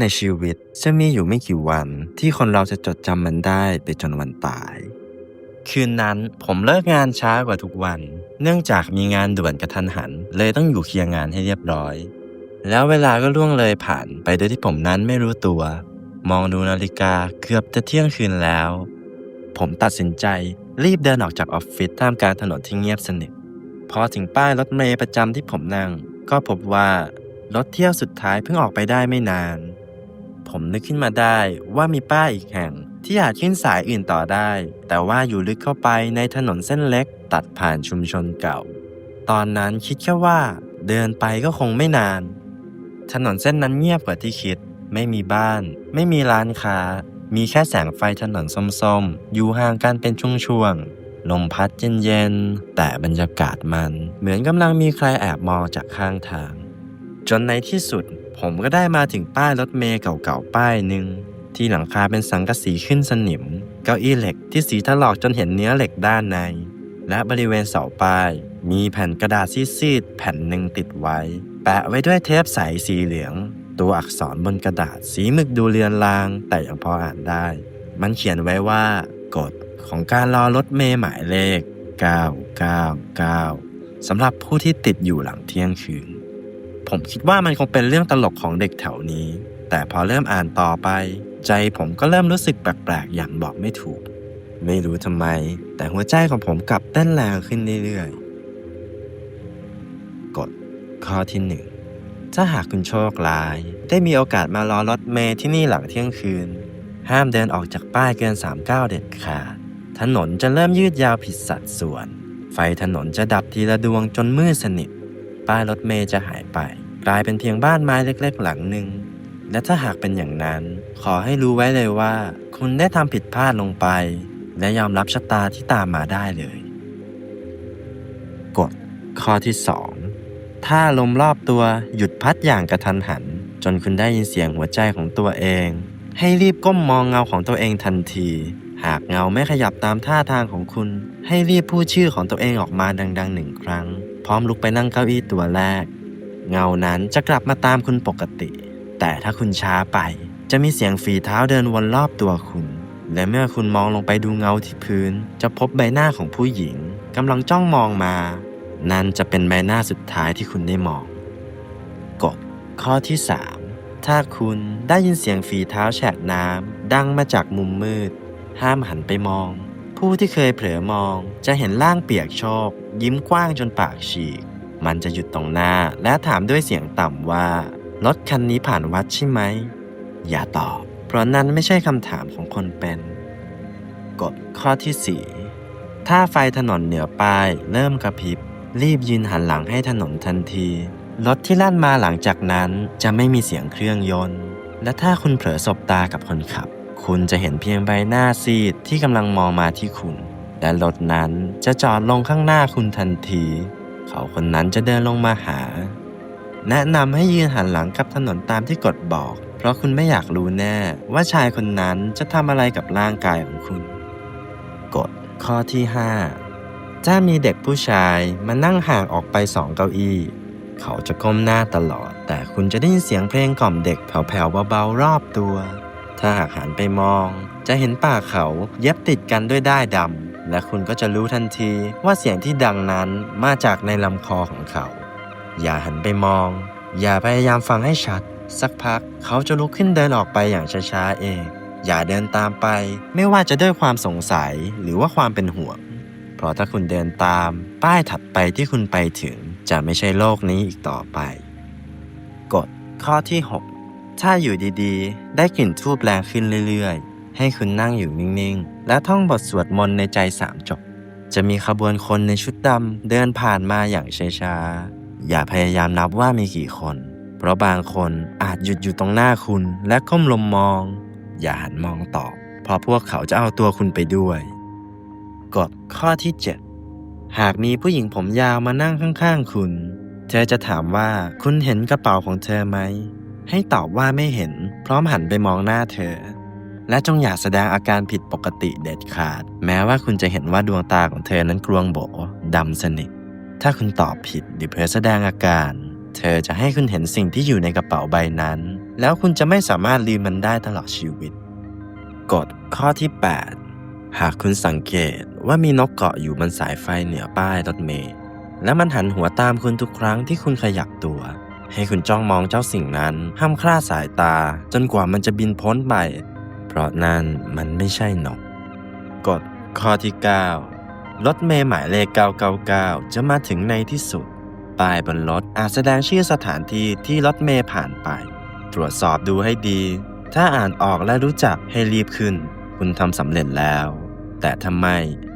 ในชีวิตจะมีอยู่ไม่กี่วันที่คนเราจะจดจำมันได้ไปจนวันตาย คืนนั้นผมเลิกงานช้ากว่าทุกวัน เนื่องจากมีงานด่วนกระทันหัน เลยต้องอยู่เคลียร์งานให้เรียบร้อย แล้วเวลาก็ล่วงเลยผ่านไปโดยที่ผมนั้นไม่รู้ตัว มองดูนาฬิกาเกือบจะเที่ยงคืนแล้ว ผมตัดสินใจรีบเดินออกจากออฟฟิศท่ามกลางถนนที่เงียบสนิทพอถึงป้ายรถเมล์ประจำที่ผมนั่ง ก็พบว่ารถเที่ยวสุดท้ายเพิ่งออกไปได้ไม่นาน ผมนึกขึ้นมาได้ว่ามีป้ายอีกแห่ง ที่อาจขึ้นสายอื่นต่อได้ แต่ว่าอยู่ลึกเข้าไปในถนนเส้นเล็ก ตัดผ่านชุมชนเก่า ตอนนั้นคิดแค่ว่า เดินไปก็คงไม่นาน ถนนเส้นนั้นเงียบกว่าที่คิด ไม่มีบ้าน ไม่มีร้านค้า มีแค่แสงไฟถนนส้มๆ อยู่ห่างกันเป็นช่วงๆลมพัดเย็นๆแต่บรรยากาศมัน เหมือนกำลังมีใครแอบมองจากข้างทาง จนในที่สุด ผมก็ได้มาถึงป้ายรถเมล์เก่าๆป้ายหนึ่งที่หลังคาเป็นสังกะสีขึ้นสนิม เก้าอี้เหล็กที่สีถลอกจนเห็นเนื้อเหล็กด้านใน และบริเวณเสาป้าย มีแผ่นกระดาษซีดๆแผ่นหนึ่งติดไว้ แปะไว้ด้วยเทปใสสีเหลือง ตัวอักษรบนกระดาษสีมึกดูเลือนลาง แต่ยังพออ่านได้ มันเขียนไว้ว่ากฎของการรอรถเมล์หมายเลข 999 สำหรับผู้ที่ติดอยู่หลังเที่ยงคืน ผมคิดว่ามันคงเป็นเรื่องตลกของเด็กแถวนี้ แต่พอเริ่มอ่านต่อไป ใจผมก็เริ่มรู้สึกแปลกๆ อย่างบอกไม่ถูก ไม่รู้ทำไม แต่หัวใจของผมกลับเต้นแรงขึ้นเรื่อยๆ กฎข้อที่หนึ่งถ้าหากคุณโชคร้าย ได้มีโอกาสมารอรถเมล์ที่นี่หลังเที่ยงคืน ห้ามเดินออกจากป้ายเกิน3ก้าวเด็ดขาด ถนนจะเริ่มยืดยาวผิดสัดส่วน ไฟถนนจะดับทีละดวงจนมืดสนิท ป้ายรถเมล์จะหายไป กลายเป็นเพียงบ้านไม้เล็ก ๆ หลังหนึ่งและถ้าหากเป็นอย่างนั้น ขอให้รู้ไว้เลยว่า คุณได้ทำผิดพลาดลงไป และยอมรับชะตาที่ตามมาได้เลยกฎข้อที่ 2 ถ้าลมรอบตัวหยุดพัดอย่างกระทันหัน จนคุณได้ยินเสียงหัวใจของตัวเอง ให้รีบก้มมองเงาของตัวเองทันที หากเงาไม่ขยับตามท่าทางของคุณ ให้รีบพูดชื่อของตัวเองออกมาดังๆหนึ่งครั้ง พร้อมลุกไปนั่งเก้าอี้ตัวแรก เงานั้นจะกลับมาตามคุณปกติ แต่ถ้าคุณช้าไป จะมีเสียงฝีเท้าเดินวนรอบตัวคุณ และเมื่อคุณมองลงไปดูเงาที่พื้น จะพบใบหน้าของผู้หญิงกำลังจ้องมองมา นั่นจะเป็นใบหน้าสุดท้ายที่คุณได้มองกฎข้อที่ 3 ถ้าคุณได้ยินเสียงฝีเท้าแฉะน้ำดังมาจากมุมมืด ห้ามหันไปมองผู้ที่เคยเผลอมองจะเห็นร่างเปียกโชก ยิ้มกว้างจนปากฉีก มันจะหยุดตรงหน้าและถามด้วยเสียงต่ำว่ารถคันนี้ผ่านวัดใช่ไหม อย่าตอบ เพราะนั้นไม่ใช่คำถามของคนเป็น กฎข้อที่ 4 ถ้าไฟถนนเหนือป้ายเริ่มกระพริบ รีบยืนหันหลังให้ถนนทันที รถที่ลั่นมาหลังจากนั้นจะไม่มีเสียงเครื่องยนต์ และถ้าคุณเผลอสบตากับคนขับ คุณจะเห็นเพียงใบหน้าซีดที่กำลังมองมาที่คุณ และรถนั้นจะจอดลงข้างหน้าคุณทันที เขาคนนั้นจะเดินลงมาหา แนะนำให้ยืนหันหลังกับถนนตามที่กฎบอก เพราะคุณไม่อยากรู้แน่ว่าชายคนนั้นจะทำอะไรกับร่างกายของคุณ กฎข้อที่5ถ้ามีเด็กผู้ชายมานั่งห่างออกไปสองเก้าอี้ เขาจะก้มหน้าตลอด แต่คุณจะได้ยินเสียงเพลงกล่อมเด็กแผ่วๆเบาๆรอบตัว ถ้าหากหันไปมอง จะเห็นปากเขาเย็บติดกันด้วยด้ายดำ และคุณก็จะรู้ทันทีว่าเสียงที่ดังนั้นมาจากในลำคอของเขา อย่าหันไปมอง อย่าพยายามฟังให้ชัด สักพักเขาจะลุกขึ้นเดินออกไปอย่างช้าๆเอง อย่าเดินตามไป ไม่ว่าจะด้วยความสงสัยหรือว่าความเป็นห่วง เพราะถ้าคุณเดินตาม ป้ายถัดไปที่คุณไปถึง จะไม่ใช่โลกนี้อีกต่อไป กฎข้อที่ 6 ถ้าอยู่ดีๆ ได้กลิ่นทูบแรงขึ้นเรื่อยๆ ให้คุณนั่งอยู่นิ่งๆ และท่องบทสวดมนต์ในใจสามจบ จะมีขบวนคนในชุดดำเดินผ่านมาอย่างช้าๆ อย่าพยายามนับว่ามีกี่คน เพราะบางคนอาจหยุดอยู่ตรงหน้าคุณและก้มลมมอง อย่าหันมองตอบเพราะพวกเขาจะเอาตัวคุณไปด้วย กฎข้อที่ 7 หากมีผู้หญิงผมยาวมานั่งข้างๆ คุณ เธอจะถามว่าคุณเห็นกระเป๋าของเธอไหม ให้ตอบว่าไม่เห็น พร้อมหันไปมองหน้าเธอ และจงอย่าแสดงอาการผิดปกติเด็ดขาด แม้ว่าคุณจะเห็นว่าดวงตาของเธอนั้นกลวงโบดำสนิท ถ้าคุณตอบผิดหรือเผลอแสดงอาการ เธอจะให้คุณเห็นสิ่งที่อยู่ในกระเป๋าใบนั้น แล้วคุณจะไม่สามารถลืมมันได้ตลอดชีวิต กฎข้อที่ 8 หากคุณสังเกตว่ามีนกเกาะอยู่บนสายไฟเหนือป้ายรถเมล์และมันหันหัวตามคุณทุกครั้งที่คุณขยับตัว ให้คุณจ้องมองเจ้าสิ่งนั้น ห้ามคลาดสายตา จนกว่ามันจะบินพ้นไป เพราะนั่นมันไม่ใช่นกกฎข้อที่ 9 รถเมล์หมายเลข 999 จะมาถึงในที่สุด ป้ายบนรถอาจแสดงชื่อสถานที่ที่รถเมล์ผ่านไป ตรวจสอบดูให้ดี ถ้าอ่านออกและรู้จักให้รีบขึ้น คุณทำสำเร็จแล้ว แต่ทำไม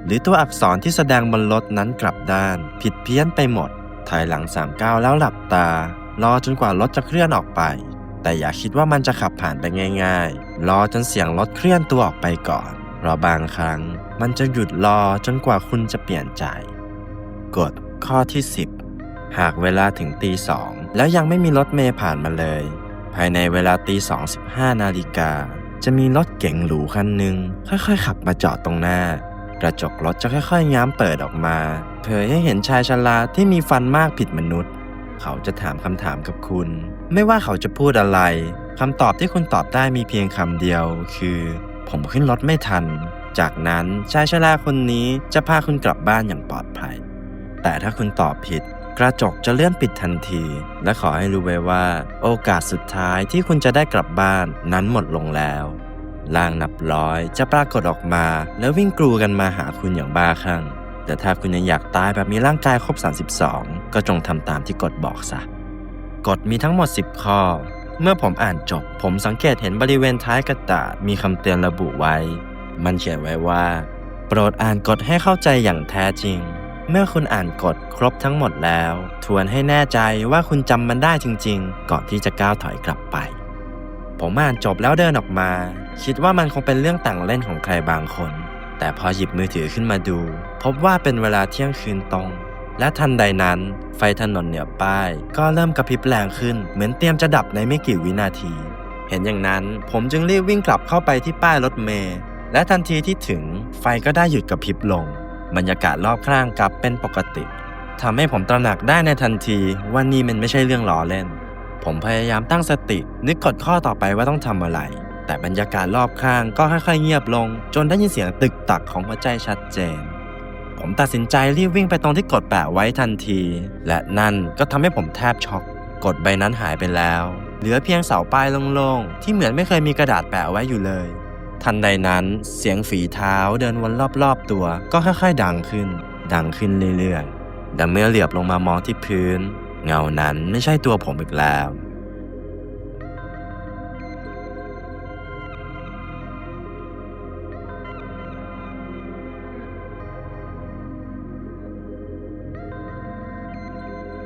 หรือตัวอักษรที่แสดงบนรถนั้นกลับด้าน ผิดเพี้ยนไปหมดถอยหลัง3ก้าแล้วหลับตารอจนกว่ารถจะเคลื่อนออกไป แต่อย่าคิดว่ามันจะขับผ่านไปง่าย ๆ รอจนเสียงรถเคลื่อนตัวออกไปก่อนเพราะบางครั้ง มันจะหยุดรอจนกว่าคุณจะเปลี่ยนใจ กฎข้อที่ 10 หากเวลาถึงตีสองแล้วยังไม่มีรถเมล์ผ่านมาเลย ภายในเวลาตีสองสิบห้านาฬิกาจะมีรถเก๋งหรูคันหนึ่งค่อยๆ ขับมาจอดตรงหน้า กระจกรถจะค่อยๆ ง้ามเปิดออกมา เผยให้เห็นชายชราที่มีฟันมากผิดมนุษย์ เขาจะถามคำถามกับคุณ ไม่ว่าเขาจะพูดอะไรคำตอบที่คุณตอบได้มีเพียงคำเดียว คือ ผมขึ้นรถไม่ทัน จากนั้นชายชราคนนี้จะพาคุณกลับบ้านอย่างปลอดภัย แต่ถ้าคุณตอบผิด กระจกจะเลื่อนปิดทันที และขอให้รู้ไว้ว่า โอกาสสุดท้ายที่คุณจะได้กลับบ้านนั้นหมดลงแล้วล่างนับร้อยจะปรากฏออกมา แล้ววิ่งกรูกันมาหาคุณอย่างบ้าคลั่งแต่ถ้าคุณยังอยากตายแบบมีร่างกายครบ 32 ก็จงทำตามที่กฎบอกซะ กฎมีทั้งหมด 10 ข้อ เมื่อผมอ่านจบ ผมสังเกตเห็นบริเวณท้ายกระดาษมีคำเตือนระบุไว้ มันเขียนไว้ว่า โปรดอ่านกฎให้เข้าใจอย่างแท้จริง เมื่อคุณอ่านกฎครบทั้งหมดแล้ว ทวนให้แน่ใจว่าคุณจำมันได้จริง ๆ ก่อนที่จะก้าวถอยกลับไป ผมอ่านจบแล้วเดินออกมา คิดว่ามันคงเป็นเรื่องต่างเล่นของใครบางคน แต่พอหยิบมือถือขึ้นมาดู พบว่าเป็นเวลาเที่ยงคืนตรง และทันใดนั้น ไฟถนนเหนือป้าย ก็เริ่มกระพริบแรงขึ้น เหมือนเตรียมจะดับในไม่กี่วินาที เห็นอย่างนั้นผมจึงรีบวิ่งกลับเข้าไปที่ป้ายรถเมล์และทันทีที่ถึงไฟก็ได้หยุดกระพริบลง บรรยากาศรอบข้างกลับเป็นปกติทำให้ผมตระหนักได้ในทันทีว่านี่มันไม่ใช่เรื่องล้อเล่น ผมพยายามตั้งสตินึกกดข้อต่อไปว่าต้องทำอะไร แต่บรรยากาศรอบข้างก็ค่อยๆเงียบลง จนได้ยินเสียงตึกตักของหัวใจชัดเจน ผมตัดสินใจรีบวิ่งไปตรงที่กดแปะไว้ทันที และนั่นก็ทำให้ผมแทบช็อก กดใบนั้นหายไปแล้ว เหลือเพียงเสาป้ายโล่งๆ ที่เหมือนไม่เคยมีกระดาษแปะไว้อยู่เลย ทันใดนั้นเสียงฝีเท้าเดินวนรอบๆตัว ก็ค่อยๆดังขึ้น ดังขึ้นเรื่อยๆ แต่เมื่อเหลียบลงมามองที่พื้น เงานั้นไม่ใช่ตัวผมอีกแล้ว